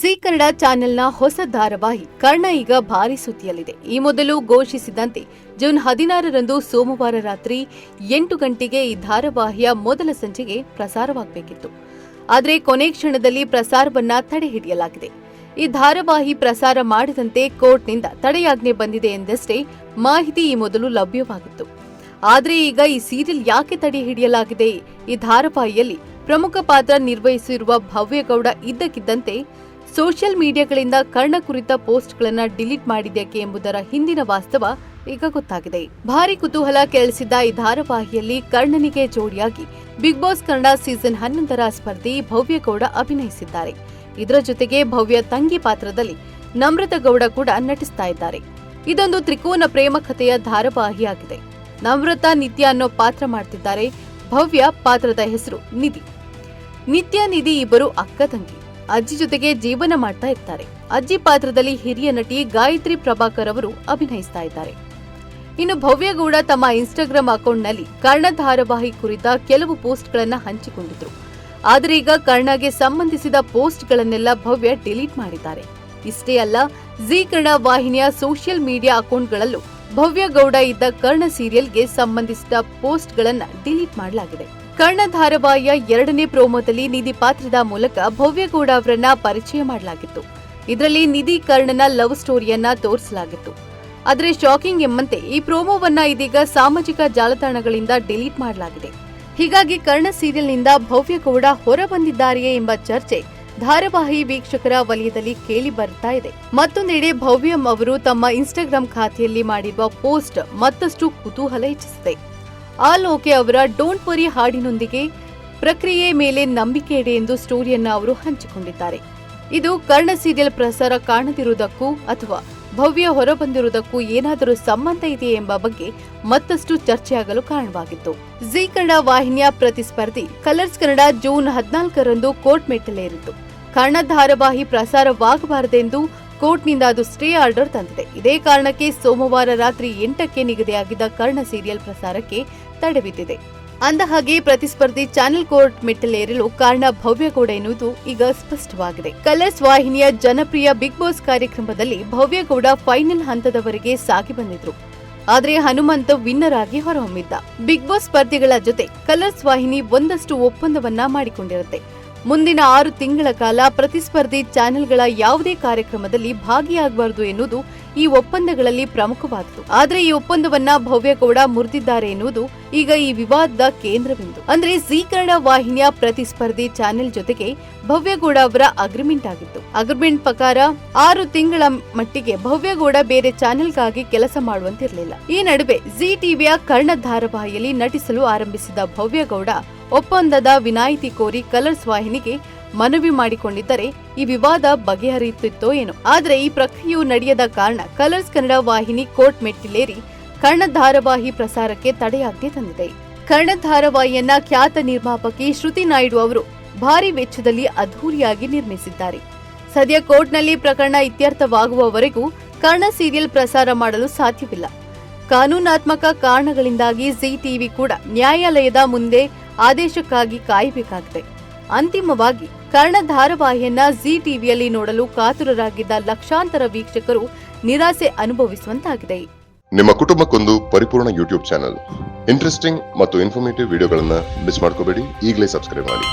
G Kannada ಚಾನೆಲ್ನ ಹೊಸ ಧಾರಾವಾಹಿ ಕರ್ಣ ಈಗ ಭಾರಿ ಸುದ್ದಿಯಲ್ಲಿದೆ. ಈ ಮೊದಲು ಘೋಷಿಸಿದಂತೆ ಜೂನ್ ಹದಿನಾರರಂದು ಸೋಮವಾರ ರಾತ್ರಿ ಎಂಟು ಗಂಟೆಗೆ ಈ ಧಾರಾವಾಹಿಯ ಮೊದಲ ಸಂಚಿಕೆ ಪ್ರಸಾರವಾಗಬೇಕಿತ್ತು. ಆದರೆ ಕೊನೆ ಕ್ಷಣದಲ್ಲಿ ಪ್ರಸಾರವನ್ನ ತಡೆಹಿಡಿಯಲಾಗಿದೆ ಈ ಧಾರಾವಾಹಿ ಪ್ರಸಾರ ಮಾಡಿದಂತೆ ಕೋರ್ಟ್ನಿಂದ ತಡೆಯಾಜ್ಞೆ ಬಂದಿದೆ ಎಂದಷ್ಟೇ ಮಾಹಿತಿ ಈ ಮೊದಲು ಲಭ್ಯವಾಗಿತ್ತು. ಆದರೆ ಈಗ ಈ ಸೀರಿಯಲ್ ಯಾಕೆ ತಡೆ ಹಿಡಿಯಲಾಗಿದೆ? ಈ ಧಾರಾವಾಹಿಯಲ್ಲಿ ಪ್ರಮುಖ ಪಾತ್ರ ನಿರ್ವಹಿಸಿರುವ ಭವ್ಯಗೌಡ ಇದ್ದಕ್ಕಿದ್ದಂತೆ ಸೋಷಿಯಲ್ ಮೀಡಿಯಾಗಳಿಂದ ಕರ್ಣ ಕುರಿತ ಪೋಸ್ಟ್ಗಳನ್ನು ಡಿಲೀಟ್ ಮಾಡಿದ್ಯಾಕೆ ಎಂಬುದರ ಹಿಂದಿನ ವಾಸ್ತವ ಈಗ ಗೊತ್ತಾಗಿದೆ. ಭಾರಿ ಕುತೂಹಲ ಕೆಳಿಸಿದ್ದ ಈ ಧಾರಾವಾಹಿಯಲ್ಲಿ ಕರ್ಣನಿಗೆ ಜೋಡಿಯಾಗಿ ಬಿಗ್ ಬಾಸ್ ಕನ್ನಡ ಸೀಸನ್ ಹನ್ನೊಂದರ ಸ್ಪರ್ಧಿ ಭವ್ಯಗೌಡ ಅಭಿನಯಿಸಿದ್ದಾರೆ. ಇದರ ಜೊತೆಗೆ ಭವ್ಯ ತಂಗಿ ಪಾತ್ರದಲ್ಲಿ ನಮ್ರತ ಗೌಡ ಕೂಡ ನಟಿಸ್ತಾ ಇದ್ದಾರೆ. ಇದೊಂದು ತ್ರಿಕೋನ ಪ್ರೇಮ ಕಥೆಯ ಧಾರಾವಾಹಿಯಾಗಿದೆ. ನಮ್ರತ ನಿತ್ಯ ಅನ್ನೋ ಪಾತ್ರ ಮಾಡ್ತಿದ್ದಾರೆ ಭವ್ಯ ಪಾತ್ರದ ಹೆಸರು ನಿಧಿ. ನಿತ್ಯ ನಿಧಿ ಇಬ್ಬರು ಅಕ್ಕ ತಂಗಿ. ಅಜ್ಜಿ ಜೊತೆಗೆ ಜೀವನ ಮಾಡ್ತಾ ಇರ್ತಾರೆ. ಅಜ್ಜಿ ಪಾತ್ರದಲ್ಲಿ ಹಿರಿಯ ನಟಿ ಗಾಯತ್ರಿ ಪ್ರಭಾಕರ್ ಅವರು ಅಭಿನಯಿಸ್ತಾ ಇದ್ದಾರೆ. ಇನ್ನು ಭವ್ಯಗೌಡ ತಮ್ಮ ಇನ್ಸ್ಟಾಗ್ರಾಮ್ ಅಕೌಂಟ್ನಲ್ಲಿ ಕರ್ಣ ಧಾರಾವಾಹಿ ಕುರಿತ ಕೆಲವು ಪೋಸ್ಟ್ಗಳನ್ನು ಹಂಚಿಕೊಂಡಿದ್ರು. ಆದರೆ ಈಗ ಕರ್ಣಗೆ ಸಂಬಂಧಿಸಿದ ಪೋಸ್ಟ್ಗಳನ್ನೆಲ್ಲ ಭವ್ಯ ಡಿಲೀಟ್ ಮಾಡಿದ್ದಾರೆ. ಇಷ್ಟೇ ಅಲ್ಲ, ಜಿ ಕರ್ಣ ವಾಹಿನಿಯ ಸೋಷಿಯಲ್ ಮೀಡಿಯಾ ಅಕೌಂಟ್ಗಳಲ್ಲೂ ಭವ್ಯ ಗೌಡ ಇದ್ದ ಕರ್ಣ ಸೀರಿಯಲ್ಗೆ ಸಂಬಂಧಿಸಿದ ಪೋಸ್ಟ್ಗಳನ್ನು ಡಿಲೀಟ್ ಮಾಡಲಾಗಿದೆ. ಕರ್ಣ ಎರಡನೇ ಪ್ರೋಮೋದಲ್ಲಿ ನಿಧಿ ಪಾತ್ರದ ಮೂಲಕ ಭವ್ಯಗೌಡ ಅವರನ್ನ ಪರಿಚಯ ಮಾಡಲಾಗಿತ್ತು. ಇದರಲ್ಲಿ ನಿಧಿ ಕರ್ಣನ ಲವ್ ಸ್ಟೋರಿಯನ್ನ ತೋರಿಸಲಾಗಿತ್ತು. ಆದರೆ ಶಾಕಿಂಗ್ ಎಂಬಂತೆ ಈ ಪ್ರೋಮೋವನ್ನ ಇದೀಗ ಸಾಮಾಜಿಕ ಜಾಲತಾಣಗಳಿಂದ ಡಿಲೀಟ್ ಮಾಡಲಾಗಿದೆ. ಹೀಗಾಗಿ ಕರ್ಣ ಸೀರಿಯಲ್ನಿಂದ ಭವ್ಯಗೌಡ ಹೊರ ಬಂದಿದ್ದಾರೆಯೇ ಎಂಬ ಚರ್ಚೆ ಧಾರಾವಾಹಿ ವೀಕ್ಷಕರ ವಲಯದಲ್ಲಿ ಕೇಳಿ ಬರ್ತಾ ಇದೆ. ಮತ್ತೊಂದೆಡೆ ಭವ್ಯಂ ಅವರು ತಮ್ಮ ಇನ್ಸ್ಟಾಗ್ರಾಂ ಖಾತೆಯಲ್ಲಿ ಮಾಡಿರುವ ಪೋಸ್ಟ್ ಮತ್ತಷ್ಟು ಕುತೂಹಲ ಹೆಚ್ಚಿಸಿದೆ. ಆ ಲೋಕೆ ಅವರ ಡೋಂಟ್ ವರಿ ಹಾಡಿನೊಂದಿಗೆ ಪ್ರಕ್ರಿಯೆ ಮೇಲೆ ನಂಬಿಕೆ ಇದೆ ಎಂದು ಸ್ಟೋರಿಯನ್ನ ಅವರು ಹಂಚಿಕೊಂಡಿದ್ದಾರೆ. ಇದು ಕರ್ಣ ಸೀರಿಯಲ್ ಪ್ರಸಾರ ಕಾಣದಿರುವುದಕ್ಕೂ ಅಥವಾ ಭವ್ಯ ಹೊರಬಂದಿರುವುದಕ್ಕೂ ಏನಾದರೂ ಸಂಬಂಧ ಇದೆಯೇ ಎಂಬ ಬಗ್ಗೆ ಮತ್ತಷ್ಟು ಚರ್ಚೆಯಾಗಲು ಕಾರಣವಾಗಿತ್ತು. ಜಿ ಕನ್ನಡ ವಾಹಿನಿಯ ಪ್ರತಿಸ್ಪರ್ಧಿ ಕಲರ್ಸ್ ಕನ್ನಡ ಜೂನ್ ಹದಿನಾಲ್ಕರಂದು ಕೋರ್ಟ್ ಮೆಟ್ಟಲೇರಿತ್ತು. ಕರ್ಣ ಧಾರಾವಾಹಿ ಪ್ರಸಾರವಾಗಬಾರದೆಂದು ಕೋರ್ಟ್ನಿಂದ ಅದು ಸ್ಟೇ ಆರ್ಡರ್ ತಂದಿದೆ. ಇದೇ ಕಾರಣಕ್ಕೆ ಸೋಮವಾರ ರಾತ್ರಿ ಎಂಟಕ್ಕೆ ನಿಗದಿಯಾಗಿದ್ದ ಕರ್ಣ ಸೀರಿಯಲ್ ಪ್ರಸಾರಕ್ಕೆ ತಡೆ ಬಿದ್ದಿದೆ. ಅಂದಹಾಗೆ ಪ್ರತಿಸ್ಪರ್ಧಿ ಚಾನೆಲ್ ಕೋರ್ಟ್ ಮೆಟ್ಟಲೇರಲು ಕಾರಣ ಭವ್ಯ ಭವ್ಯಗೌಡ ಎನ್ನುವುದು ಈಗ ಸ್ಪಷ್ಟವಾಗಿದೆ. ಕಲರ್ಸ್ ವಾಹಿನಿಯ ಜನಪ್ರಿಯ ಬಿಗ್ ಬಾಸ್ ಕಾರ್ಯಕ್ರಮದಲ್ಲಿ ಭವ್ಯಗೌಡ ಫೈನಲ್ ಹಂತದವರೆಗೆ ಸಾಗಿ ಬಂದಿದ್ರು. ಆದರೆ ಹನುಮಂತ ವಿನ್ನರ್ ಆಗಿ ಹೊರಹೊಮ್ಮಿದ್ದ. ಬಿಗ್ ಬಾಸ್ ಸ್ಪರ್ಧಿಗಳ ಜೊತೆ ಕಲರ್ಸ್ ವಾಹಿನಿ ಒಂದಷ್ಟು ಒಪ್ಪಂದವನ್ನ ಮಾಡಿಕೊಂಡಿರುತ್ತೆ. ಮುಂದಿನ ಆರು ತಿಂಗಳ ಕಾಲ ಪ್ರತಿಸ್ಪರ್ಧಿ ಚಾನೆಲ್ಗಳ ಯಾವುದೇ ಕಾರ್ಯಕ್ರಮದಲ್ಲಿ ಭಾಗಿಯಾಗಬಾರದು ಎನ್ನುವುದು ಈ ಒಪ್ಪಂದಗಳಲ್ಲಿ ಪ್ರಮುಖವಾದುದು ಆದರೆ ಈ ಒಪ್ಪಂದವನ್ನ ಭವ್ಯಗೌಡ ಮುರಿದಿದ್ದಾರೆ ಎನ್ನುವುದು ಈಗ ಈ ವಿವಾದದ ಕೇಂದ್ರಬಿಂದು. ಅಂದ್ರೆ ಜಿ ವಾಹಿನಿಯ ಪ್ರತಿಸ್ಪರ್ಧಿ ಚಾನೆಲ್ ಜೊತೆಗೆ ಭವ್ಯಗೌಡ ಅವರ ಅಗ್ರಿಮೆಂಟ್ ಆಗಿತ್ತು. ಅಗ್ರಿಮೆಂಟ್ ಪ್ರಕಾರ ಆರು ತಿಂಗಳ ಮಟ್ಟಿಗೆ ಭವ್ಯಗೌಡ ಬೇರೆ ಚಾನೆಲ್ಗಾಗಿ ಕೆಲಸ ಮಾಡುವಂತಿರಲಿಲ್ಲ. ಈ ನಡುವೆ ಜಿ ಟಿವಿಯ ಕರ್ಣ ಧಾರಾವಾಹಿಯಲ್ಲಿ ನಟಿಸಲು ಆರಂಭಿಸಿದ ಭವ್ಯಗೌಡ ಒಪ್ಪಂದದ ವಿನಾಯಿತಿ ಕೋರಿ ಕಲರ್ಸ್ ವಾಹಿನಿಗೆ ಮನವಿ ಮಾಡಿಕೊಂಡಿದ್ದರೆ ಈ ವಿವಾದ ಬಗೆಹರಿಯುತ್ತಿತ್ತೋ ಏನೋ. ಆದರೆ ಈ ಪ್ರಕ್ರಿಯೆಯು ನಡೆಯದ ಕಾರಣ ಕಲರ್ಸ್ ಕನ್ನಡ ವಾಹಿನಿ ಕೋರ್ಟ್ ಮೆಟ್ಟಿಲೇರಿ ಕರ್ಣ ಧಾರಾವಾಹಿ ಪ್ರಸಾರಕ್ಕೆ ತಡೆಯಾಜ್ಞೆ ತಂದಿದೆ. ಕರ್ಣ ಧಾರಾವಾಹಿಯನ್ನ ಖ್ಯಾತ ನಿರ್ಮಾಪಕಿ ಶ್ರುತಿ ನಾಯ್ಡು ಅವರು ಭಾರಿ ವೆಚ್ಚದಲ್ಲಿ ಅದ್ಧೂರಿಯಾಗಿ ನಿರ್ಮಿಸಿದ್ದಾರೆ. ಸದ್ಯ ಕೋರ್ಟ್ನಲ್ಲಿ ಪ್ರಕರಣ ಇತ್ಯರ್ಥವಾಗುವವರೆಗೂ ಕರ್ಣ ಸೀರಿಯಲ್ ಪ್ರಸಾರ ಮಾಡಲು ಸಾಧ್ಯವಿಲ್ಲ. ಕಾನೂನಾತ್ಮಕ ಕಾರಣಗಳಿಂದಾಗಿ ಜಿ ಟಿವಿ ಕೂಡ ನ್ಯಾಯಾಲಯದ ಮುಂದೆ ಆದೇಶಕ್ಕಾಗಿ ಕಾಯಬೇಕಾಗಿದೆ. ಅಂತಿಮವಾಗಿ ಕರ್ಣ ಧಾರಾವಾಹಿಯನ್ನ ಜಿ ಟಿವಿಯಲ್ಲಿ ನೋಡಲು ಕಾತುರರಾಗಿದ್ದ ಲಕ್ಷಾಂತರ ವೀಕ್ಷಕರು ನಿರಾಸೆ ಅನುಭವಿಸುವಂತಾಗಿದೆ. ನಿಮ್ಮ ಕುಟುಂಬಕ್ಕೊಂದು ಪರಿಪೂರ್ಣ ಯೂಟ್ಯೂಬ್ ಚಾನಲ್. ಇಂಟ್ರೆಸ್ಟಿಂಗ್ ಮತ್ತು ಇನ್ಫಾರ್ಮೇಟಿವ್ ವಿಡಿಯೋಗಳನ್ನು ಮಿಸ್ ಮಾಡ್ಕೋಬೇಡಿ. ಈಗಲೇ ಸಬ್ಸ್ಕ್ರೈಬ್ ಮಾಡಿ.